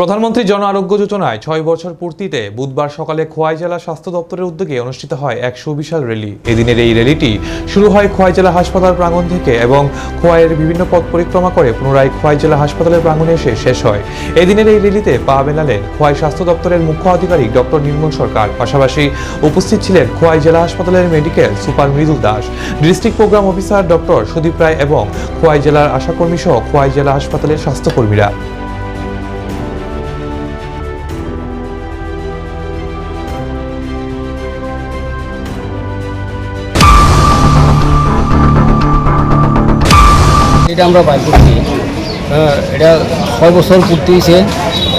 প্রধানমন্ত্রী জন আরোগ্য যোজনায় ছয় বছর পূর্তিতে বুধবার সকালে খোয়াই জেলা স্বাস্থ্য দপ্তরের উদ্যোগে অনুষ্ঠিত হয় এক সুবিশাল র্যালি। এদিনের এই র্যালিটি শুরু হয় খোয়াই জেলা হাসপাতাল প্রাঙ্গণ থেকে এবং খোয়াইয়ের বিভিন্ন পথ পরিক্রমা করে পুনরায় খোয়াই জেলা হাসপাতালের প্রাঙ্গণে এসে শেষ হয়। এদিনের এই র্যালিতে পা মেলালেন খোয়াই স্বাস্থ্য দপ্তরের মুখ্য আধিকারিক ডক্টর নির্মল সরকার। পাশাপাশি উপস্থিত ছিলেন খোয়াই জেলা হাসপাতালের medical super Mridul Das, district programme officer doctor Sudip Roy এবং খোয়াই জেলার আশাকর্মী সহ খোয়াই জেলা হাসপাতালের স্বাস্থ্যকর্মীরা। এটা আমরা বাইর করছি। হ্যাঁ, এটা ছয় বছর পূর্তি হয়েছে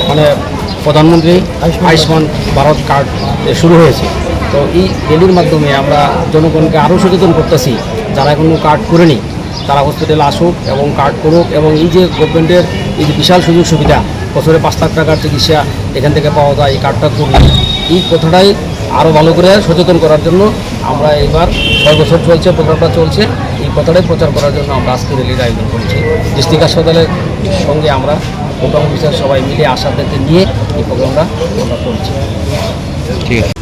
মানে প্রধানমন্ত্রী আয়ুষ্মান ভারত কার্ড শুরু হয়েছে। তো এই র্যালির মাধ্যমে আমরা জনগণকে আরও সচেতন করতেছি যারা এখনও কার্ড করেনি তারা হসপিটালে আসুক এবং কার্ড করুক এবং এই যে গভর্নমেন্টের এই যে বিশাল সুযোগ সুবিধা বছরে পাঁচ লাখ টাকার চিকিৎসা এখান থেকে পাওয়া যায় এই কার্ডটা করুন এই কথাটাই আরও ভালো করে সচেতন করার জন্য আমরা এবার ছয় বছর চলছে প্রোগ্রামটা চলছে। কথাটাই প্রচার করার জন্য আমরা আজকে র্যালির আয়োজন করছি। ডিস্ট্রিক্ট হাসপাতালের সঙ্গে আমরা প্রোগ্রাম অফিসার সবাই মিলে আশাদেরকে নিয়ে এই প্রোগ্রামটা আমরা করছি। ঠিক আছে।